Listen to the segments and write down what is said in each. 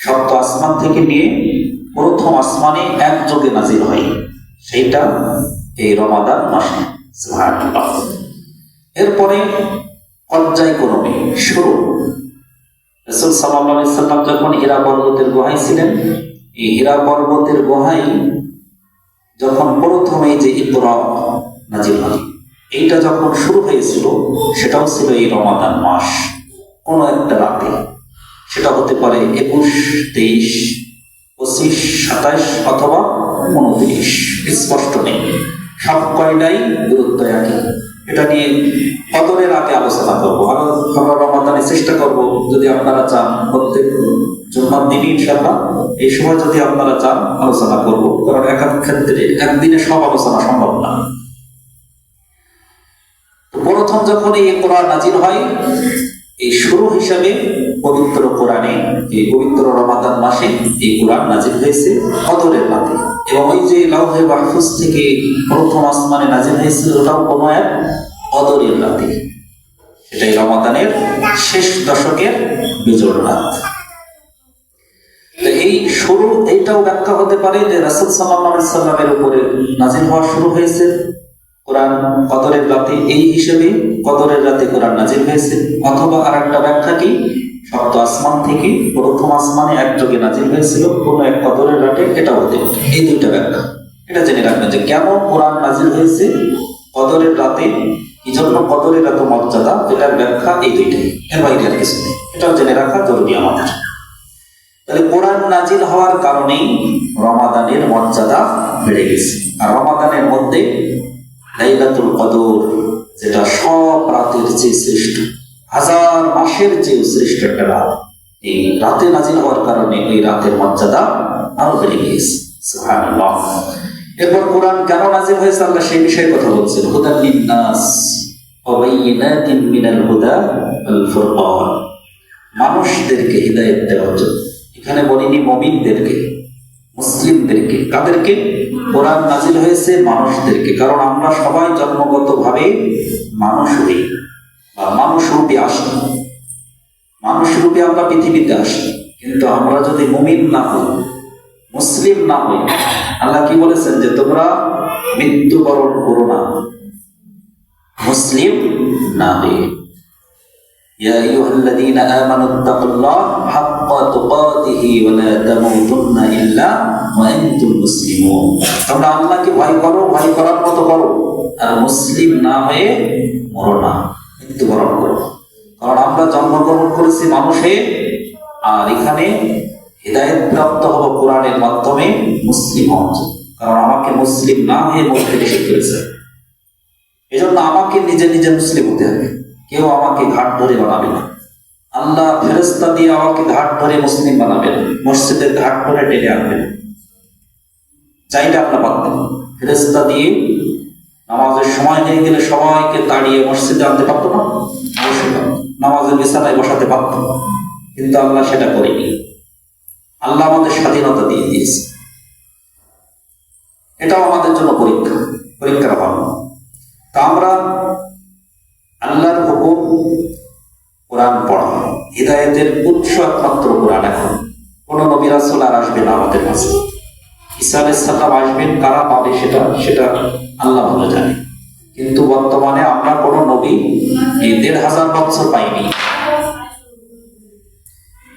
সপ্ত আসমান থেকে নিয়ে প্রথম আসমানে একযোগে নাজির হয়। সেইটা এই রমাদান মাসে। এরপরে পর্যায়ক্রমে শুরু। রসুল সাল্লাহ সাল্লাম যখন হীরা পর্বতের গুহায় ছিলেন, এই হীরা পর্বতের গুহায় যখন প্রথমে যে ইকরা নাজির হয়, এইটা যখন শুরু হয়েছিল, সেটাও ছিল এই রমাদান মাস। কোনো একটা রাতে। সেটা হতে পারে একুশ, তেইশ, পঁচিশ, সাতাইশ অথবা উনত্রিশ। স্পষ্ট নেই। সব কয়টাই গুরুত্ব একই। এটা নিয়ে কদরের আগে আলোচনা করব। আরও আমরা রমাদানে চেষ্টা করব যদি আপনারা চান প্রত্যেক জুম্মার দিনই ইনশাল্লাহ এই সময় যদি আপনারা চান আলোচনা করব। কারণ এক ক্ষেত্রে একদিনে সব আলোচনা সম্ভব না। প্রথম যখন এই কোরআন নাজিল হয় এই শুরু হিসাবে পবিত্র কোরআনে, এই পবিত্র রমাদান মাসে এই কোরআন নাজিল হয়েছে কদরের রাতে এবং ওই যে লাউহে মাহফুজ থেকে প্রথম আসমানে নাজিল হয়েছিল, ওটাও কোনো এক কদরের রাতে এটাই রমাদানের শেষ দশকের বিজোড় রাত। এই শুরু, এইটাও ব্যাখ্যা হতে পারে যে রাসুল সাল্লাহ সাল্লামের উপরে নাজিল হওয়া শুরু হয়েছে। কোরআন কদরের রাতে এই হিসেবে কদরের রাতে কোরআন নাজিল হয়েছে। অথবা আর একটা ব্যাখ্যা কি? সপ্ত আসমান থেকে প্রথম আসমানে একযোগে নাজিল হয়েছিল, কোন এক কদরের রাতে এটা হতে এই দুইটা ব্যাখ্যা। এটা জেনে রাখবেন যে কেন কোরআন নাজিল হয়েছে, কদরের রাতে এই জন্য কদরের এত মর্যাদা, এটার ব্যাখ্যা এই দুইটাই। এর বাইরে আর কিছু নেই। এটাও জেনে রাখা জরুরি আমাদের। তাহলে কোরআন নাজিল হওয়ার কারণেই রমাদানের মর্যাদা বেড়ে গেছে। আর রমাদানের মধ্যে লাইলাতুল কদর, যেটা সব রাতের যে শ্রেষ্ঠ, হাজার মাসের যে শ্রেষ্ঠ একটা রাত। এই রাতে নাজিল হওয়ার কারণে ওই রাতের মর্যাদা আরও বেড়ে গিয়েছে। এরপর কোরআন কেন নাজিল হয়েছে আল্লাহ সেই বিষয়ে কথা বলছেন। হুদান লিন্নাস ওয়া বাইয়িনাতিন মিনাল হুদা ওয়াল ফুরকান। মানুষদেরকে হৃদায়ত দেওয়ার জন্য। এখানে বলিনি মমিনদেরকে। মুসলিমদেরকে। কাদেরকে? কোরআন নাজিল হয়েছে মানুষদেরকে। কারণ আমরা সবাই জন্মগত ভাবে মানুষ হই বা মানুষ রূপে আসি। মানুষ রূপে আমরা পৃথিবীতে আসি। কিন্তু আমরা যদি মুমিন না হই, মুসলিম না হই, আল্লাহ কি বলেছেন যে তোমরা মৃত্যুবরণ করো না। মুসলিম না হয়ে يا أيها الذين آمنوا اتقوا الله حق تقاته ولا تموتن إلا وأنتم مسلمون তোমরা আল্লাহকে ভয় করো ভয় করার মতো করো আর মুসলিম না হয়ে মরো না মৃত্যুবরণ করো কারণ আমরা জন্মগ্রহণ করেছি মানুষে আর এখানে হৃদায়ত প্রাপ্ত হব কোরআনের মাধ্যমে মুসলিম হওয়ার জন্য। কারণ আমাকে মুসলিম না হয়ে মরতে নিষেধ করেছে এজন্য আমাকে নিজে নিজে মুসলিম হতে হবে কেউ আমাকে ঘাট ধরে বানাবে না। আল্লাহ ফেরস্তা দিয়ে আমাকে ঘাট ধরে মুসলিম বানাবেন, মসজিদের ঘাট ধরে টেনে আনবেন। চাইলে আপনার পারতেন ফেরস্তা দিয়ে নামাজের সময় হয়ে গেলে সবাইকে তাড়িয়ে মসজিদে আনতে পারতো না নামাজের বিছানায় বসাতে পারত কিন্তু আল্লাহ সেটা করেনি। আল্লাহ আমাদের স্বাধীনতা দিয়ে দিয়েছে। এটাও আমাদের জন্য পরীক্ষা। পরীক্ষার ভালো তা আমরা আল্লাহর হুকুম কোরআন পড়া। হৃদায়তের উৎস একমাত্র কোরআন এখন। কোন নবী রাসূল আর আসবে না আমাদের কাছে। ঈসা সালাম আসবেন, কারা পাবে সেটা সেটা আল্লাহ ভালো জানে। কিন্তু বর্তমানে আমরা কোন নবী এই দেড় হাজার বছর পাইনি।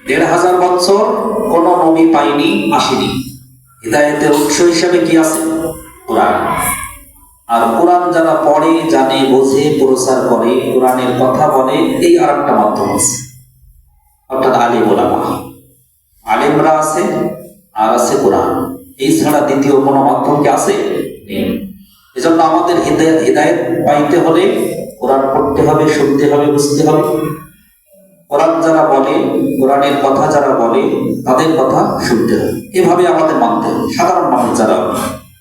দেড় হাজার বছর কোন নবী পাইনি, আসেনি। হৃদায়তের উৎস হিসাবে কি আছে? কোরআন। আর কোরআন যারা পড়ে, জানে, বোঝে, প্রচার করে, কোরআনের কথা বলে, এই আর একটা মাধ্যম আছে। অর্থাৎ আলিম ওলামা। আলিমরা আছে, আর আছে কোরআন। এই ছাড়া দ্বিতীয় কোনো মাধ্যম কি আছে? এজন্য আমাদের হৃদয় হৃদায়ত পাইতে হলে কোরআন পড়তে হবে, শুনতে হবে, বুঝতে হবে। কোরআন যারা বলে, কোরআনের কথা যারা বলে, তাদের কথা শুনতে হবে। এভাবে আমাদের মানতে হবে। সাধারণ মানুষ যারা,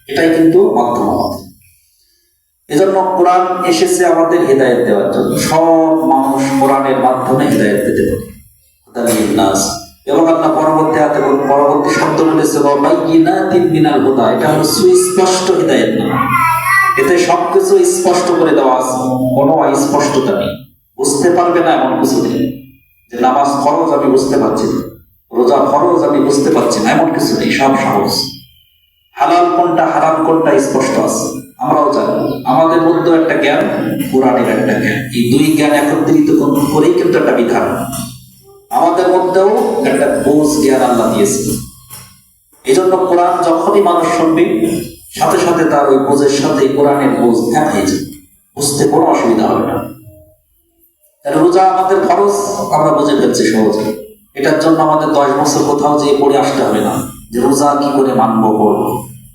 এটাই কিন্তু মাধ্যম আমাদের। এজন্য কোরআন এসেছে আমাদের হৃদায়ত দেওয়ার জন্য। সব মানুষ কোরআনের মাধ্যমে হৃদায়ত পেতে পারে। এবং আল্লাহ পরবর্তী হাতে পরবর্তী শব্দ বলেছে বাইয়িনাতিন মিনাল হুদা এটা হলো সুস্পষ্ট হৃদায়ত না এতে সবকিছু স্পষ্ট করে দেওয়া আছে। কোনো স্পষ্টতা নেই। বুঝতে পারবে না এমন কিছু নেই। যে নামাজ খরচ আমি বুঝতে পারছি না। রোজা খরচ আমি বুঝতে পারছি না। এমন কিছু নেই। সব সহজ। হালাল কোনটা হারাম কোনটা স্পষ্ট আছে। আমরাও জানি, আমাদের মধ্যেও একটা জ্ঞান কোরআনের একটা জ্ঞান। এই দুই জ্ঞান একত্রিত করেই কিন্তু একটা বিধান। আমাদের মধ্যেও একটা বোঝ জ্ঞান আল্লাহ দিয়েছে। এই জন্য কোরআন যখনই মানুষ শুনবে, সাথে সাথে তার ওই বোঝের সাথে কোরআনের বোঝ এক হয়ে বুঝতে কোনো অসুবিধা হবে না। রোজা আমাদের খরচ আমরা বুঝে ফেলছি সহজে। এটার জন্য আমাদের দশ বছর কোথাও যেয়ে পড়ে আসতে হবে না যে রোজা কি করে মানবো করব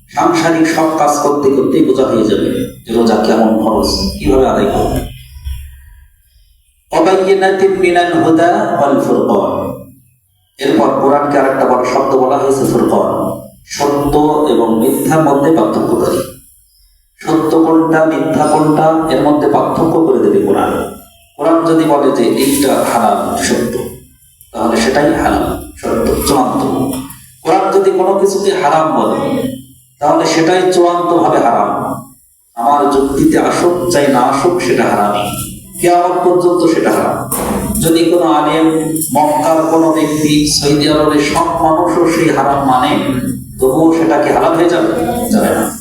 সাংসারিক সব কাজ করতে করতেই বোঝা হয়ে যাবে যে রোজা কেমন খরচ কীভাবে আদায় করবে। এরপর কোরআনকে বড় শব্দ বলা হয়েছে সত্য এবং মধ্যে সত্য কোনটা, মিথ্যা কোনটা, এর মধ্যে পার্থক্য করে দেবে কোরআন। কোরআন যদি বলে যে এইটা হারাম সত্য, তাহলে সেটাই হারাম সত্য, চূড়ান্ত। কোরআন যদি কোনো কিছুকে হারাম বলে তাহলে সেটাই চূড়ান্ত ভাবে হারাম। আমার যুক্তিতে আসুক চাই না আসুক, সেটা হারামই। কেমন পর্যন্ত সেটা হারাম। যদি কোনো আলেম মক্কার কোনো ব্যক্তি সৌদি আরবের সব মানুষও সেই হারাম মানে তবুও সেটা কি হারাম হয়ে যাবে? যাবে না।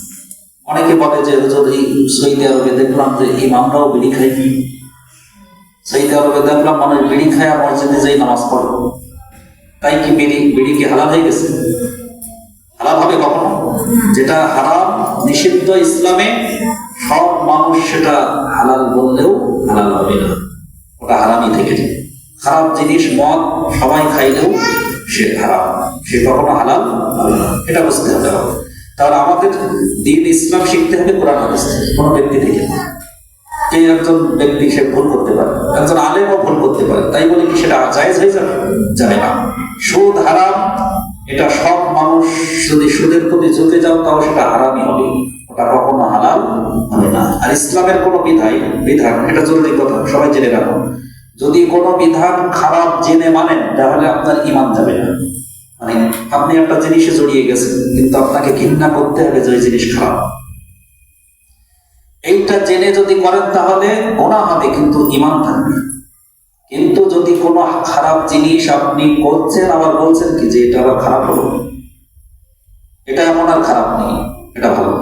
অনেকে বলে যে যদি সৌদি আরবে দেখলাম যে ইমামরাও বিড়ি খাই সৌদি আরবে দেখলাম মানুষ বিড়ি খায় আর মসজিদে যাই নামাজ পড়ে। তাই কি বিড়ি বিড়ি কি হালাল হয়ে গেছে? হালাল হবে কখনো? যেটা হারাম, নিষিদ্ধ ইসলামে সব মানুষ সেটা হালাল বললেও হালাল হবে না। ওটা হারামই থেকে যাবে খারাপ জিনিস, মদ সবাই খাইলেও সে হারাম। সে কখনো হালাল এটা বুঝতে হবে। তাহলে আমাদের দিন ইসলাম শিখতে হবে, কোরআন কোনো ব্যক্তি থেকে। এই একজন ব্যক্তি সে ভুল করতে পারে? একজন আলেমও ভুল করতে পারে। তাই বলে কি সেটা জায়েজ হয়ে যাবে? যাবে না। সুদ হারাম, এটা সব সুদের প্রতি ঝুঁকে যাও, তাও সেটা হারামই হবে। ওটা কখনো হালাল হবে না। আর ইসলামের কোনো বিধাই বিধান, এটা জরুরি কথা, সবাই জেনে রাখুন যদি কোনো বিধান খারাপ জেনে মানেন, তাহলে আপনার ইমান যাবে না। মানে আপনি একটা জিনিসে জড়িয়ে গেছেন, কিন্তু আপনাকে ঘৃণা করতে হবে যে জিনিস খারাপ। এইটা জেনে যদি করেন তাহলে গোনা হবে, কিন্তু ইমান থাকবে কিন্তু যদি কোনো খারাপ জিনিস আপনি করছেন, আবার বলছেন কি যে এটা আবার খারাপ হলো? এটা এমন আর খারাপ নেই, এটা ভালো।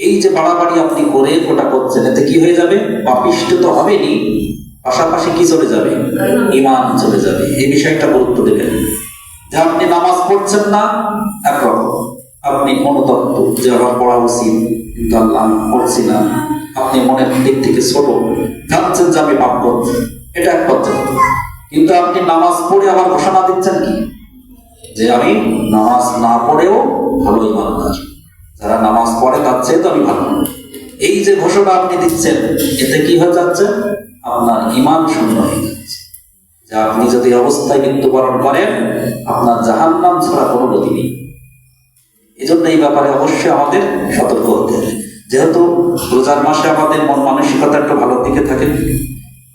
এই যে বাড়াবাড়ি আপনি করে ওটা করছেন এতে কি হয়ে যাবে? পাপিষ্ট তো হবেনি পাশাপাশি কি চলে যাবে? ইমান চলে যাবে। এই বিষয়টা গুরুত্ব দেবেন। যে আপনি নামাজ পড়ছেন না একরকম আপনি অনুতপ্ত যে আমার পড়া উচিত, কিন্তু আল্লাহ পড়ছি না। আপনি মনের দিক থেকে ছোট জানছেন যে আমি পাপ করছি। এটা এক পর্যায়ে কিন্তু আপনি নামাজ পড়ে আবার ঘোষণা দিচ্ছেন কি? যে আমি নামাজ না পড়েও ভালো ইমানদার যারা নামাজ পড়ে তার চেয়ে তো আমি ভালো। এই যে ঘোষণা আপনি দিচ্ছেন, এতে কি হয়ে যাচ্ছে? আপনার ইমান শূন্য হয়ে যাচ্ছে। যে আপনি যদি অবস্থায় মৃত্যুবরণ করেন, আপনার জাহান্নাম ছাড়া কোনো গতি নেই। এই জন্য এই ব্যাপারে অবশ্যই আমাদের সতর্ক হতে হবে। যেহেতু রোজার মাসে আমাদের মন মানসিকতা একটু ভালো দিকে থাকে,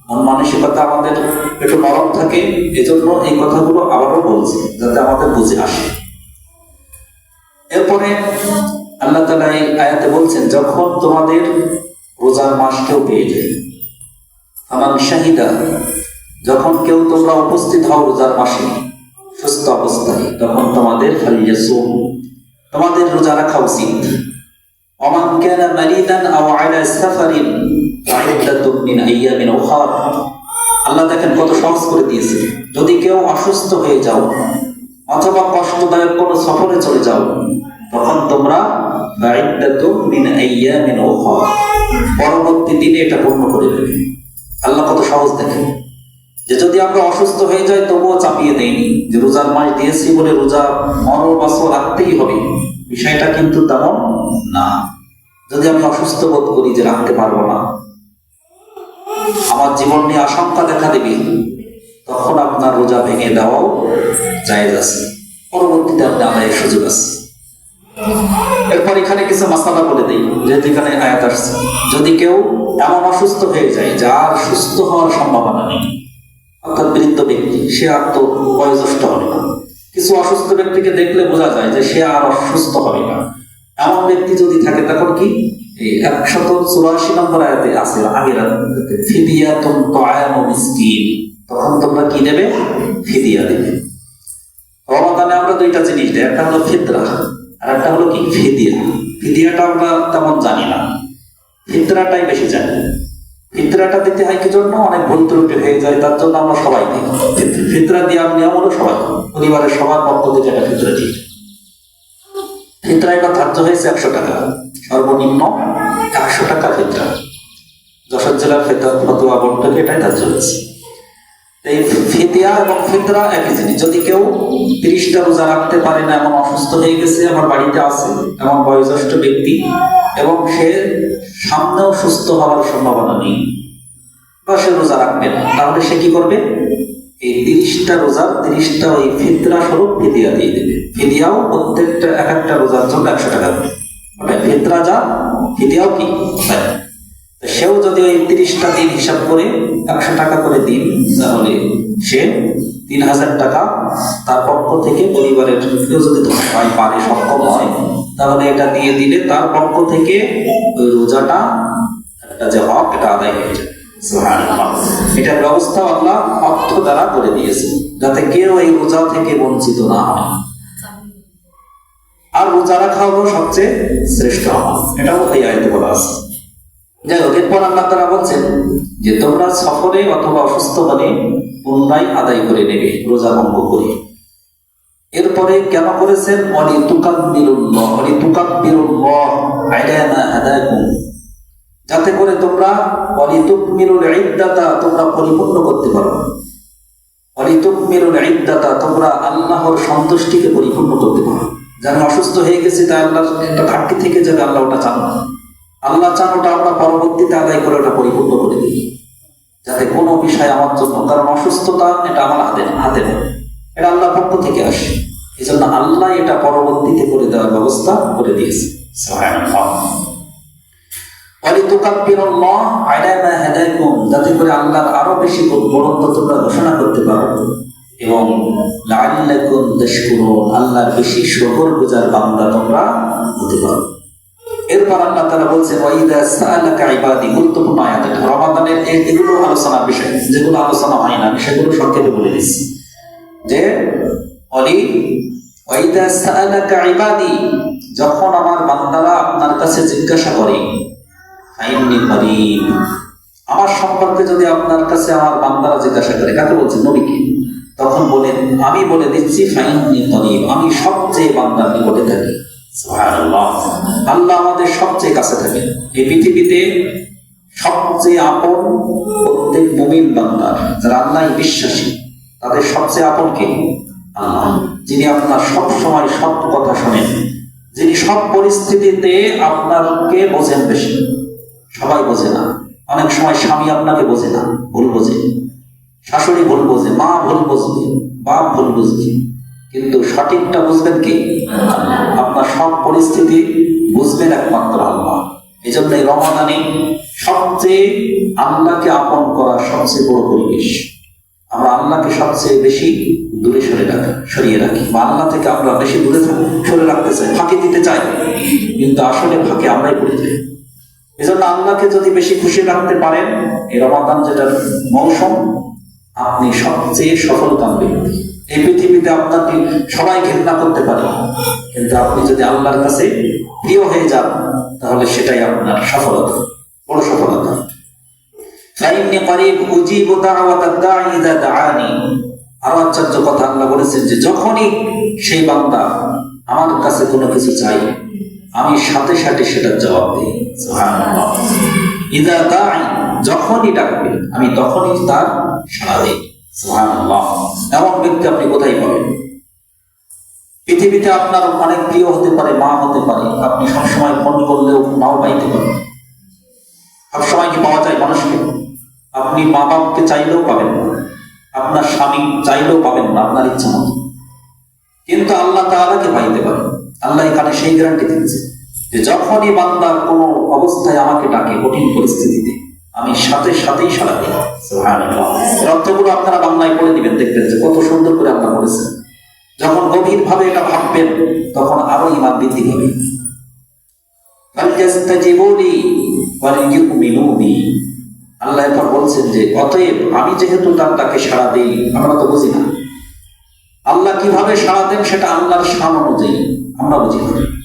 মন মানসিকতা আমাদের একটু নরম থাকে, এজন্য এই কথাগুলো আবারও বলছি, যাতে আমাদের বুঝে আসে। এরপরে আল্লাহ তালা এই আয়াতে বলছেন, যখন তোমাদের রোজার মাস কেউ পেয়ে যায় আমার শাহিদা, যখন কেউ তোমরা উপস্থিত হও রোজার মাসে, সুস্থ অবস্থায়, তখন তোমাদের ফালিয়া সোম, তোমাদের রোজা রাখা উচিত। অমান কেন মারিদান আও আয়লা সাফারিন আল্লাহ দেখেন কত সহজ করে দিয়েছে। যদি কেউ অসুস্থ হয়ে যাও অথবা কষ্টদায়ক কোনো সফরে চলে যাও, তখন তোমরা পরবর্তী দিনে এটা পূর্ণ করে দেবে। আল্লাহ কত সহজ দেখেন। যে যদি আমরা অসুস্থ হয়ে যাই, তবুও চাপিয়ে দেয়নি যে রোজার মাস দিয়েছি বলে রোজা মর বাসও রাখতেই হবে, বিষয়টা কিন্তু তেমন না। যদি আমি অসুস্থ বোধ করি যে রাখতে পারব না, আমার জীবন নিয়ে আশঙ্কা দেখা দেবে। তখন আপনার রোজা ভেঙে দেওয়াও জায়েজ আছে। পরবর্তীতে আপনি আদায়ের সুযোগ আছে। এরপর এখানে কিছু মাসালা বলে দিই, যেহেতু এখানে আয়াত আসছে। যদি কেউ এমন অসুস্থ হয়ে যায়, যার সুস্থ হওয়ার সম্ভাবনা নেই, অর্থাৎ বৃদ্ধ ব্যক্তি, সে আর তো বয়োজ্যেষ্ঠ হবে না। কিছু অসুস্থ ব্যক্তিকে দেখলে বোঝা যায় যে সে আর অসুস্থ হবে না। এমন ব্যক্তি যদি থাকে, তখন কি? এই একশত চুরাশি নম্বর আয়াতে আছে আগের ফিদিয়াতুন তা'আমু মিসকিন। তখন তোমরা কি দেবে? ফিদিয়া দেবে। রমাদানে আমরা দুইটা জিনিস দিই, একটা হলো ফিতরা আর একটা হলো কি? ফিদিয়া। ফিদিয়াটা আমরা তেমন জানি না। ফিতরাটাই বেশি জানি। ফিতরাটা দিতে হয় কি জন্য? অনেক ভুল ত্রুটি হয়ে যায়, তার জন্য আমরা সবাই দিই। ফিত- ফিতরা দেওয়ার নিয়ম হলো সবাই পরিবারের সবার পক্ষ থেকে একটা ফিতরা দিই। ফিতরা এবার ধার্য হয়েছে একশো টাকা। সর্বনিম্ন একশো টাকা ফিতরা। যশোর জেলার ফেতর ফতুয়া থেকে এটাই ধার্য হয়েছে। এই ফিতিয়া এবং ফিতরা একই জিনিস। যদি কেউ তিরিশটা রোজা রাখতে পারে না, এমন অসুস্থ হয়ে গেছে, আমার বাড়িতে আছে এমন বয়োজ্যেষ্ঠ ব্যক্তি, এবং সে সামনেও সুস্থ হওয়ার সম্ভাবনা নেই, বা সে রোজা রাখবে না, তাহলে সে কি করবে? এই তিরিশটা রোজার তিরিশটা ওই ফিতরা স্বরূপ ফিদিয়া দিয়ে দেবে। ফিদিয়াও প্রত্যেকটা এক একটা রোজার জন্য একশো টাকা মানে ফিতরা যা ফিদিয়াও কি। তো সেও যদি ওই তিরিশটা দিন হিসাব করে একশো টাকা করে দিন, তাহলে সে তিন হাজার টাকা তার পক্ষ থেকে পরিবারের কেউ যদি হয় পারে, সক্ষম হয়, তাহলে এটা দিয়ে দিলে তার পক্ষ থেকে ওই রোজাটা একটা যে হক, এটা আদায় হয়ে যায়। এটার ব্যবস্থা আল্লাহ অর্থ দ্বারা করে দিয়েছে, যাতে কেউ এই রোজা থেকে বঞ্চিত না হয়। আর রোজা রাখা হলো সবচেয়ে শ্রেষ্ঠ এটাও এই আয়তে বলা আছে। হোক আল্লাহ তারা বলছেন যে তোমরা সফরে অথবা অসুস্থ হলে পুনরায় আদায় করে নেবে, রোজা ভঙ্গ করে। এরপরে কেন করেছেন? অলি তুকাব্বিরুল্লাহ অলি তুকাব্বিরুল্লাহ আলামা হাদাকুম। যাতে করে তোমরা অলি তুকমিলুল ইদ্দাতা তোমরা পরিপূর্ণ করতে পারো। অলি তুকমিলুল ইদ্দাতা তোমরা আল্লাহর সন্তুষ্টিকে পরিপূর্ণ করতে পারো। যারা অসুস্থ হয়ে গেছে, তাই আল্লাহ একটা ঘাটতি থেকে যাবে, আল্লাহ ওটা চান না। আল্লাহ চান ওটা আমরা পরবর্তীতে আদায় করে ওটা পরিপূর্ণ করে দিই। যাতে কোনো বিষয় আমার জন্য, কারণ অসুস্থতা এটা আমার হাতে হাতে নেই এটা আল্লাহ পক্ষ থেকে আসে। এই জন্য আল্লাহ এটা পরবর্তীতে করে দেওয়ার ব্যবস্থা করে দিয়েছে। যাতে করে আল্লাহর আরও বেশি বড়ত্ব তোমরা ঘোষণা করতে পারো। এবং আল্লাহর বেশি শুকর গুজার বান্দা তোমরা হতে পারো। এরপর আল্লাহ তারা বলছে ওয়াইদা গুরুত্বপূর্ণ আয়াত এটা। রমাদানের এগুলো আলোচনার বিষয়, যেগুলো আলোচনা হয় না, আমি সেগুলো সংক্ষেপে বলে দিচ্ছি। যে অলি ওয়াইদা ইবাদি, যখন আমার বান্দারা আপনার কাছে জিজ্ঞাসা করে আইনি করিব আমার সম্পর্কে যদি আপনার কাছে আমার বান্দারা জিজ্ঞাসা করে, কাকে বলছেন? নবীকে। তখন বলেন, আমি বলে দিচ্ছি ফাইনি করিব আমি সবচেয়ে বান্দার নিকটে থাকি। আল্লাহ আমাদের সবচেয়ে কাছে থাকেন। এই পৃথিবীতে সবচেয়ে আপন প্রত্যেক মুমিন বান্দার যারা আল্লাহ বিশ্বাসী, তাদের সবচেয়ে আপন কে? আল্লাহ। যিনি আপনার সব সময় সব কথা শোনেন। যিনি সব পরিস্থিতিতে আপনাকে বোঝেন বেশি। সবাই বোঝে না। অনেক সময় স্বামী আপনাকে বোঝে না। ভুল বোঝে। শাশুড়ি ভুল বোঝে। মা ভুল বুঝবে বাপ ভুল বুঝবে কিন্তু সঠিকটা বুঝবেন কি? আপনার সব পরিস্থিতি বুঝবেন একমাত্র আল্লাহ। এই জন্য এই রমাদানে সবচেয়ে আল্লাহকে আপন করা সবচেয়ে বড় পরিবেশ। আমরা আল্লাহকে সবচেয়ে বেশি দূরে সরে রাখি, সরিয়ে রাখি। বা আল্লাহ থেকে আমরা বেশি দূরে সরে রাখতে চাই, ফাঁকি দিতে চাই। কিন্তু আসলে ফাঁকে আমরাই পড়ে যাই এজন্য আল্লাহকে যদি বেশি খুশি রাখতে পারেন, এই রমাদান যেটার মৌসুম, আপনি সবচেয়ে সফলতাম ব্যক্তি। এই পৃথিবীতে আপনাকে সবাই ঘৃণা করতে পারে। কিন্তু আপনি যদি আল্লাহর কাছে প্রিয় হয়ে যান, তাহলে সেটাই আপনার সফলতা, বড় সফলতা। আরও আশ্চর্য কথা আল্লাহ বলেছেন যে, যখনই সেই আমার কাছে কোনো কিছু আমি সাথে সাথে সেটার জবাব দিই। যখনই ডাকবে, আমি তখনই তার সাড়া দিই। এমন ব্যক্তি আপনি কোথায় পাবেন? পৃথিবীতে আপনার অনেক প্রিয় হতে পারে, মা হতে পারে। আপনি সবসময় ফোন করলেও নাও পাইতে পারেন। সবসময় কি পাওয়া যায় মানুষকে? আপনি মা বাপকে চাইলেও পাবেন না। আপনার স্বামী চাইলেও পাবেন না, আপনার ইচ্ছা মতো। কিন্তু আল্লাহ তাআলাকে পাইতে পারেন। আল্লাহ এখানে সেই গ্যারান্টি দিচ্ছে যে যখনই বান্দার কোনো অবস্থায় আমাকে ডাকে কঠিন পরিস্থিতিতে আমি সাথে সাথেই সারা দিই। সুবহানাল্লাহ। আপনারা বাংলায় পড়ে দিবেন, দেখবেন যে কত সুন্দর করে আল্লাহ বলেছেন। যখন গভীর ভাবে এটা ভাববেন, তখন আরও ইমান বৃদ্ধি হবে। আল্লাহ এরপর বলছেন যে, অতএব আমি যেহেতু তার তাকে সাড়া দিই, আমরা তো বুঝি না। আল্লাহ কীভাবে সাড়া দেন সেটা আল্লাহর সান অনুযায়ী আমরা বুঝি না।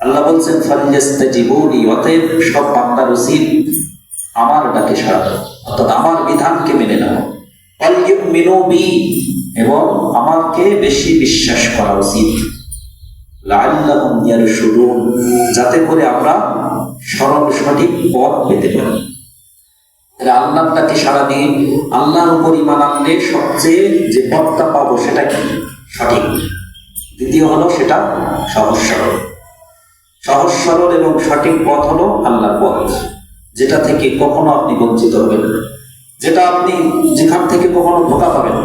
আল্লাহ বলছেন ফালিয়াস্তে জীবনী অতএব সব বান্দার উচিত আমার ডাকে সাড়া দাও, অর্থাৎ আমার বিধানকে মেনে নাও। অলিউমিনু বি এবং আমাকে বেশি বিশ্বাস করা উচিত। লাআল্লাহুম ইয়ারশুদুন, যাতে করে আমরা সরল, সঠিক পথ পেতে পারি। আল্লাহর ডাকে সাড়া দিয়ে আল্লাহর উপর ইমান সবচেয়ে যে পথটা পাবো সেটা কি? সঠিক। দ্বিতীয় হলো সেটা সহজ সরল। সহজ, সরল এবং সঠিক পথ হলো আল্লাহর পথ। যেটা থেকে কখনো আপনি বঞ্চিত হবেন যেটা আপনি যেখান থেকে কখনো ধোকা পাবেন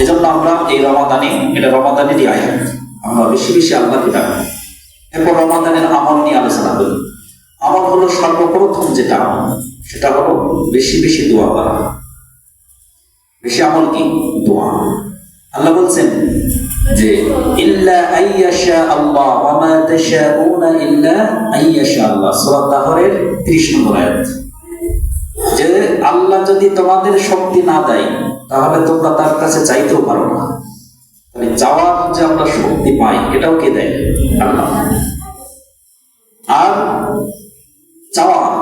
এজন্য আমরা এই রমাদানে, এটা রমাদানেরই আয়াত। আমরা বেশি বেশি আল্লাহকে ডাকি। এরপর রমাদানের আমল নিয়ে আলোচনা করি। আমল হলো সর্বপ্রথম যেটা, সেটা হলো বেশি বেশি দোয়া করা। বেশি আমল কি? দোয়া। আল্লাহ বলছেন যে ইল্লা আইয়াশা আল্লাহ ইল্লা আইয়াশা আল্লাহ। তাহরের 30 নম্বর আয়াত। যে আল্লাহ যদি তোমাদের শক্তি না দেয়, তাহলে তোমরা তার কাছে চাইতেও পারো না। মানে চাওয়ার যে আমরা শক্তি পাই, এটাও কে দেয়? আল্লাহ। আর চাওয়া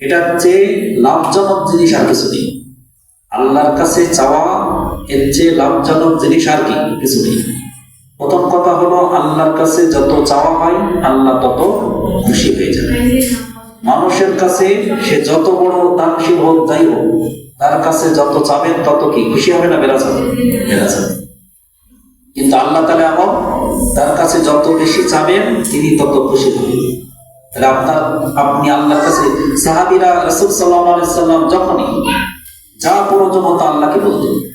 এটা চেয়ে লাভজনক জিনিস আর কিছু নেই। আল্লাহর কাছে চাওয়া এর চেয়ে লাভজনক জিনিস আর কি? কিছু নেই। প্রথম কথা হলো, আল্লাহর কাছে যত চাওয়া হয়, আল্লাহ তত খুশি হয়ে যায়। মানুষের কাছে সে যত বড় দানশীল হোক, যাই হোক, তার কাছে যত চাবেন, তত কি? খুশি হবে না বেড়া যাবে বেড়া যাবে কিন্তু আল্লাহ তালা এমন, তার কাছে যত বেশি চাবেন, তিনি তত খুশি হবেন। তাহলে আপনার, আপনি আল্লাহর কাছে, সাহাবিরা রসুল সাল্লাম যখনই যা প্রয়োজন হতো আল্লাহকে বলতেন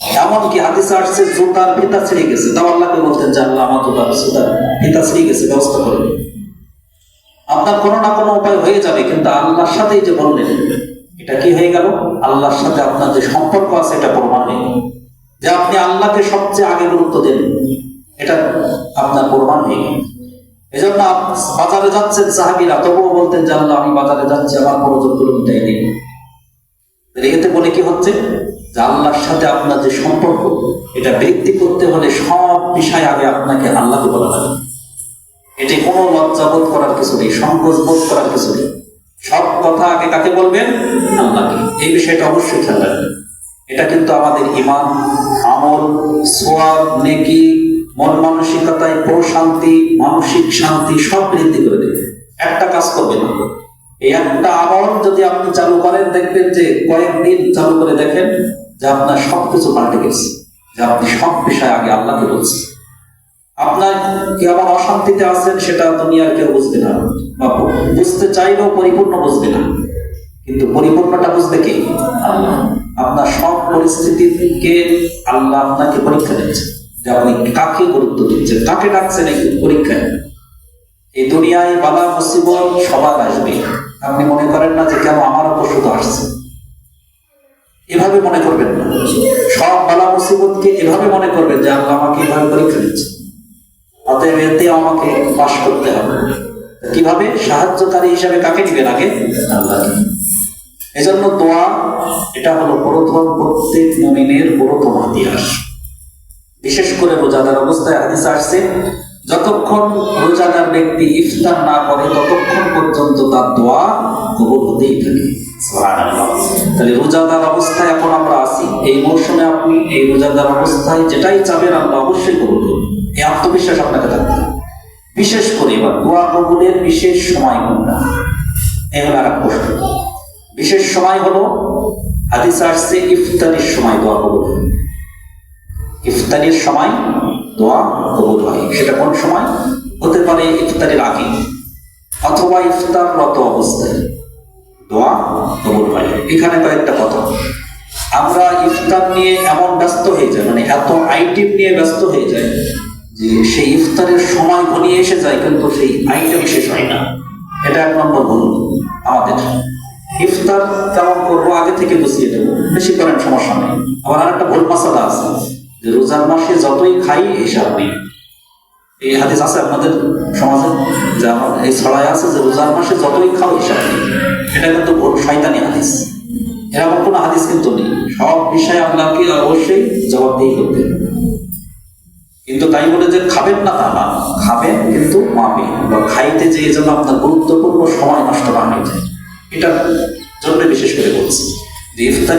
এমনকি হাদিসে আসছে, জুতার ফিতা ছিঁড়ে গেছে। তাও আল্লাহকে বলতেন যে আল্লাহ আমার জুতার জুতার ফিতা ছিঁড়ে গেছে, ব্যবস্থা করে দিন। আপনার কোনো না কোনো উপায় হয়ে যাবে, কিন্তু আল্লাহর সাথেই যে বললেন, এটা কি হয়ে গেল? আল্লাহর সাথে আপনার যে সম্পর্ক আছে, এটা প্রমাণ হয়ে যে আপনি আল্লাহকে সবচেয়ে আগে গুরুত্ব দেন এটা আপনার প্রমাণ হয়ে গেল। এই জন্য বাজারে যাচ্ছেন সাহাবিরা, তবুও বলতেন যে, আল্লাহ, আমি বাজারে যাচ্ছি, আমার প্রয়োজনগুলো মিটাই দিন এতে বলে কি হচ্ছে? আল্লাহর সাথে আপনার যে সম্পর্ক, এটা ব্যক্তি করতে হলে সব বিষয় আগে আপনাকে আল্লাহকে বলা লাগে এটি কোনো লজ্জাবোধ করার কিছু নেই, সংকোচ বোধ করার কিছু নেই। সব কথা আগে কাকে বলবেন? আল্লাহকে। এই বিষয়টা অবশ্যই খেয়াল রাখবেন। এটা কিন্তু আমাদের ইমান আমল সোয়াব নেকি, মন মানসিকতায় প্রশান্তি, মানসিক শান্তি, সব বৃদ্ধি করে দেবে। একটা কাজ করবে না এই একটা আমল যদি আপনি চালু করেন, দেখবেন যে কয়েকদিন চালু করে দেখেন যে আপনার সবকিছু পাল্টে গেছে, যে আপনি সব বিষয়ে আগে আল্লাহকে বলছেন। আপনার কি আবার অশান্তিতে আছেন সেটা দুনিয়ার কেউ বুঝবে না, বা বুঝতে চাইলেও পরিপূর্ণ বুঝবে না। কিন্তু পরিপূর্ণটা বুঝবে কি? আল্লাহ। আপনার সব পরিস্থিতিকে আল্লাহ আপনাকে পরীক্ষা দিচ্ছে, যে আপনি কাকে গুরুত্ব দিচ্ছেন, কাকে ডাকছেন এই পরীক্ষায়? এই দুনিয়ায় বালা মুসিবত সবার আসবে। আপনি মনে করেন না যে কেন আমার উপর শুধু আসছে? এভাবে মনে করবেন না। সব বালা মুসিবতকে এভাবে মনে করবেন যে আল্লাহ আমাকে এভাবে পরীক্ষা দিচ্ছে। অতএব এতে আমাকে পাশ করতে হবে। কীভাবে? সাহায্যকারী হিসাবে কাকে দিবেন আগে? আল্লাহকে। এজন্য দোয়া, এটা হলো প্রথম প্রত্যেক মুমিনের প্রথম ইতিহাস। বিশেষ করে রোজাদার অবস্থায় হাদিস আসছে যতক্ষণ রোজাদার ব্যক্তি ইফতার না করে, ততক্ষণ পর্যন্ত তার দোয়া কবুল হতেই থাকে। তাহলে রোজাদার অবস্থায় এখন আমরা আছি। এই মৌসুমে আপনি এই রোজাদার অবস্থায় যেটাই চাবেন, আমরা অবশ্যই কবুল করব। এই আত্মবিশ্বাস আপনাকে থাকতে বিশেষ করে এবার দোয়া কবুলের বিশেষ সময় কোনটা? এগুলো আর প্রশ্ন। বিশেষ সময় হলো, হাদিস আসছে, ইফতারির সময় দোয়া কবুল। ইফতারির সময় দোয়া কবুল হয়। সেটা কোন সময়? হতে পারে ইফতারের আগে অথবা ইফতাররত অবস্থায়। দোয়া কবুল হয়। এখানে কয়েকটা কথা। আমরা ইফতার নিয়ে এমন ব্যস্ত হয়ে যায় মানে এত আইটেম নিয়ে ব্যস্ত হয়ে যায় যে সেই ইফতারের সময় ঘনিয়ে এসে যায়, কিন্তু সেই আইটেম শেষ হয় না। এটা এক নম্বর ভুল আমাদের। ইফতার কেমন করব? আগে থেকে গুছিয়ে দেবো বেশি করেন সমস্যা নেই। আবার আরেকটা ভুল মশালা আছে। যে রোজার মাসে যতই খাই হিসাব নেই। এই হাদিস আছে আপনাদের সমাজে, যে আমার এই ছড়ায় আছে যে রোজার মাসে যতই খাও হিসাব নেই। এটা কিন্তু শয়তানি হাদিস। এরকম কোনো হাদিস কিন্তু নেই। সব বিষয়ে আপনাকে অবশ্যই জবাবদিহি করতে হবে। কিন্তু তাই বলে যে খাবেন না তা না। খাবেন কিন্তু মাপে। বা খাইতে যে এই জন্য আপনার গুরুত্বপূর্ণ সময় নষ্ট না হয়ে যায়। এটার জন্য বিশেষ করে বলছি যে ইফতারি